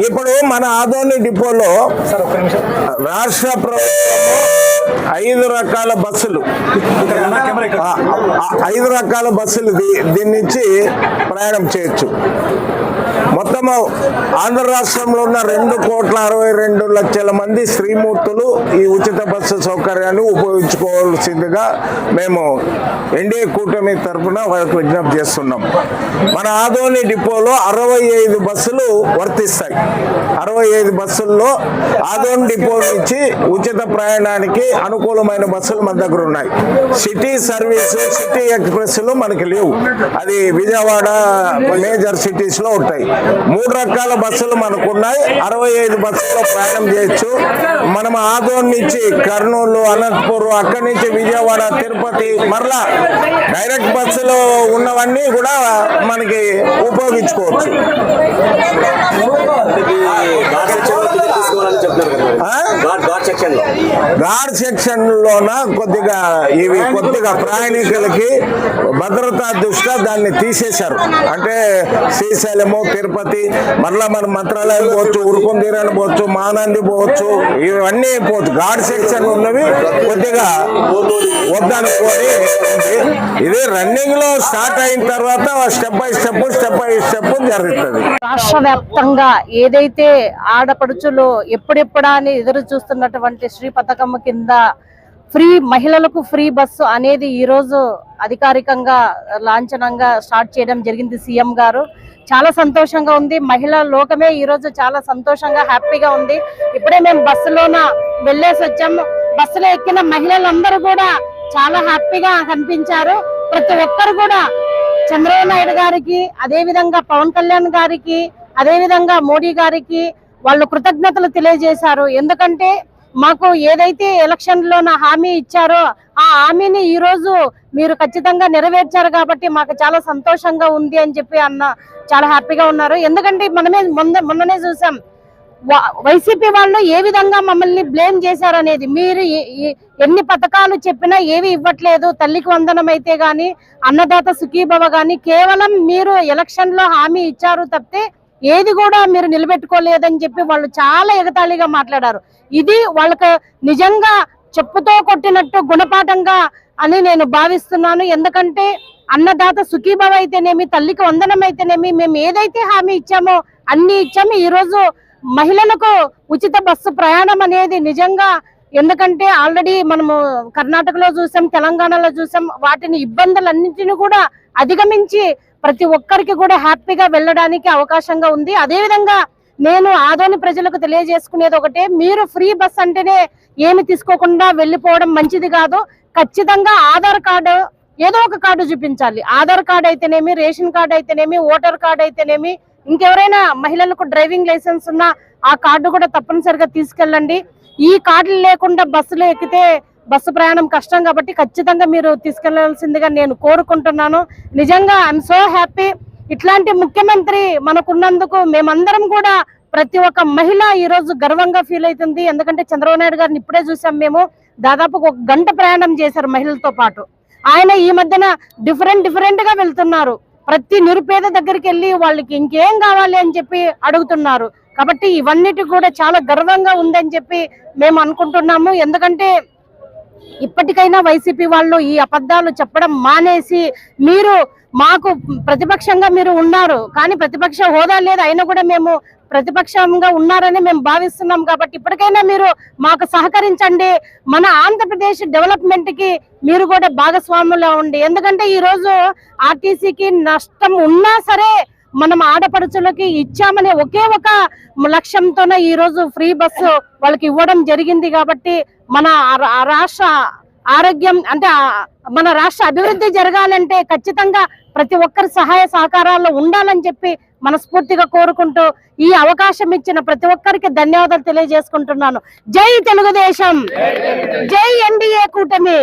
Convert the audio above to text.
ఇప్పుడు మన ఆదోని డిపోలో రాష్ట్ర ప్రభుత్వం ఐదు రకాల బస్సులు. ఐదు రకాల బస్సులు దీ- దీని నుంచి ప్రయాణం చేయొచ్చు. మొత్తము ఆంధ్ర రాష్ట్రంలో ఉన్న రెండు కోట్ల అరవై రెండు లక్షల మంది శ్రీమూర్తులు ఈ ఉచిత బస్సు సౌకర్యాన్ని ఉపయోగించుకోవాల్సిందిగా మేము ఎన్డీఏ కూటమి తరఫున వాళ్ళకు విజ్ఞప్తి చేస్తున్నాం. మన ఆదోని డిపోలో అరవై ఐదు బస్సులు వర్తిస్తాయి. అరవై ఐదు బస్సుల్లో ఆదోని డిపో నుంచి ఉచిత ప్రయాణానికి అనుకూలమైన బస్సులు మన దగ్గర ఉన్నాయి. సిటీ సర్వీస్ సిటీ ఎక్స్ప్రెస్లు మనకి లేవు. అది విజయవాడ మేజర్ సిటీస్లో ఉంటాయి. మూడు రకాల బస్సులు మనకు ఉన్నాయి అరవై ఐదు బస్సుల్లో ప్రయాణం చేయొచ్చు. మనం ఆదోన్ నుంచి కర్నూలు అనంతపూర్ అక్కడి నుంచి విజయవాడ తిరుపతి మరలా డైరెక్ట్ బస్సులో ఉన్నవన్నీ కూడా మనకి ఉపయోగించుకోవచ్చు. ఘాట్ సెక్షన్ లోన కొద్దిగా ఇవి కొద్దిగా ప్రయాణికులకి భద్రతా దృష్ట్యా దాన్ని తీసేశారు. అంటే శ్రీశైలము తిరుపతి మరలా మన మంత్రాలయం పోవచ్చు ఉరుకుందీరాన్ని పోవచ్చు మానంది పోవచ్చు ఇవన్నీ పోవచ్చు. ఘాట్ సెక్షన్ ఉన్నవి కొద్దిగా వద్దనుకొని ఇది రన్నింగ్లో స్టార్ట్ అయిన తర్వాత step by step step by step జరుగుతుంది. రాష్ట్ర వ్యాప్తంగా ఏదైతే ఆడపడుచులు ఎప్పుడెప్పుడా అని ఎదురు చూస్తున్నటువంటి శ్రీ పథకం కింద ఫ్రీ మహిళలకు ఫ్రీ బస్సు అనేది ఈ రోజు అధికారికంగా లాంఛనంగా స్టార్ట్ చేయడం జరిగింది సీఎం గారు. చాలా సంతోషంగా ఉంది. మహిళా లోకమే ఈ రోజు చాలా సంతోషంగా హ్యాపీగా ఉంది. ఇప్పుడే మేము బస్సులోన వెళ్ళేసి వచ్చాము బస్సులో ఎక్కిన మహిళలందరూ కూడా చాలా హ్యాపీగా కనిపించారు. ప్రతి ఒక్కరు కూడా చంద్రబాబు నాయుడు గారికి అదేవిధంగా పవన్ కళ్యాణ్ గారికి అదేవిధంగా మోడీ గారికి వాళ్ళు కృతజ్ఞతలు తెలియజేశారు. ఎందుకంటే మాకు ఏదైతే ఎలక్షన్లో నా హామీ ఇచ్చారో ఆ హామీని ఈ రోజు మీరు ఖచ్చితంగా నెరవేర్చారు కాబట్టి మాకు చాలా సంతోషంగా ఉంది అని చెప్పి అన్న చాలా హ్యాపీగా ఉన్నారు. ఎందుకంటే మనమే మొన్న మొన్ననే చూసాం వైసీపీ వాళ్ళు ఏ విధంగా మమ్మల్ని బ్లేమ్ చేశారనేది. మీరు ఎన్ని పథకాలు చెప్పినా ఏవి ఇవ్వట్లేదు. తల్లికి వందనం అయితే గాని అన్నదాత సుఖీభవ గాని కేవలం మీరు ఎలక్షన్లో హామీ ఇచ్చారు తప్పితే ఏది కూడా మీరు నిలబెట్టుకోలేదని చెప్పి వాళ్ళు చాలా ఎగతాళిగా మాట్లాడారు. ఇది వాళ్ళకి నిజంగా చెప్పుతో కొట్టినట్టు గుణపాఠంగా అని నేను భావిస్తున్నాను. ఎందుకంటే అన్నదాత సుఖీభావ అయితేనేమి తల్లికి వందనం అయితేనేమి మేము ఏదైతే హామీ ఇచ్చామో అన్ని ఇచ్చాము. ఈరోజు మహిళలకు ఉచిత బస్సు ప్రయాణం అనేది నిజంగా ఎందుకంటే ఆల్రెడీ మనము కర్ణాటకలో చూసాం తెలంగాణలో చూసాం వాటిని ఇబ్బందులన్నింటిని కూడా అధిగమించి ప్రతి ఒక్కరికి కూడా హ్యాపీగా వెళ్ళడానికి అవకాశంగా ఉంది. అదే విధంగా నేను ఆదోని ప్రజలకు తెలియజేసుకునేది ఒకటే మీరు ఫ్రీ బస్ అంటేనే ఏమి తీసుకోకుండా వెళ్ళిపోవడం మంచిది కాదు. ఖచ్చితంగా ఆధార్ కార్డు ఏదో ఒక కార్డు చూపించాలి. ఆధార్ కార్డు అయితేనేమి రేషన్ కార్డు అయితేనేమి ఓటర్ కార్డు అయితేనేమి ఇంకెవరైనా మహిళలకు డ్రైవింగ్ లైసెన్స్ ఉన్న ఆ కార్డు కూడా తప్పనిసరిగా తీసుకెళ్ళండి. ఈ కార్డులు లేకుండా బస్సులో ఎక్కితే బస్సు ప్రయాణం కష్టం కాబట్టి ఖచ్చితంగా మీరు తీసుకెళ్ళాల్సిందిగా నేను కోరుకుంటున్నాను. నిజంగా ఐఎమ్ సో హ్యాపీ ఇట్లాంటి ముఖ్యమంత్రి మనకున్నందుకు మేమందరం కూడా ప్రతి ఒక్క మహిళ ఈ రోజు గర్వంగా ఫీల్ అవుతుంది. ఎందుకంటే చంద్రబాబు నాయుడు గారిని ఇప్పుడే చూసాం మేము. దాదాపు ఒక గంట ప్రయాణం చేశారు మహిళలతో పాటు. ఆయన ఈ మధ్యన డిఫరెంట్ డిఫరెంట్గా వెళ్తున్నారు. ప్రతి నిరుపేద దగ్గరికి వెళ్ళి వాళ్ళకి ఇంకేం కావాలి అని చెప్పి అడుగుతున్నారు. కాబట్టి ఇవన్నిటి కూడా చాలా గర్వంగా ఉందని చెప్పి మేము అనుకుంటున్నాము. ఎందుకంటే ఇప్పటికైనా వైసీపీ వాళ్ళు ఈ అబద్ధాలు చెప్పడం మానేసి మీరు మాకు ప్రతిపక్షంగా మీరు ఉన్నారు కానీ ప్రతిపక్ష హోదా లేదు అయినా కూడా మేము ప్రతిపక్షంగా ఉన్నారని మేము భావిస్తున్నాం కాబట్టి ఇప్పటికైనా మీరు మాకు సహకరించండి. మన ఆంధ్రప్రదేశ్ డెవలప్మెంట్కి మీరు కూడా భాగస్వాములా ఉండి ఎందుకంటే ఈ రోజు ఆర్టీసీకి నష్టం ఉన్నా సరే మనం ఆడపడుచులకి ఇచ్చామనే ఒకే ఒక లక్ష్యంతోనే ఈ రోజు ఫ్రీ బస్సు వాళ్ళకి ఇవ్వడం జరిగింది కాబట్టి మన రాష్ట్ర ఆరోగ్యం అంటే మన రాష్ట్ర అభివృద్ధి జరగాలంటే ఖచ్చితంగా ప్రతి ఒక్కరి సహాయ సహకారాలు ఉండాలని చెప్పి మనస్ఫూర్తిగా కోరుకుంటూ ఈ అవకాశం ఇచ్చిన ప్రతి ఒక్కరికి ధన్యవాదాలు తెలియజేసుకుంటున్నాను. జై తెలుగుదేశం. జై ఎన్డీఏ కూటమి.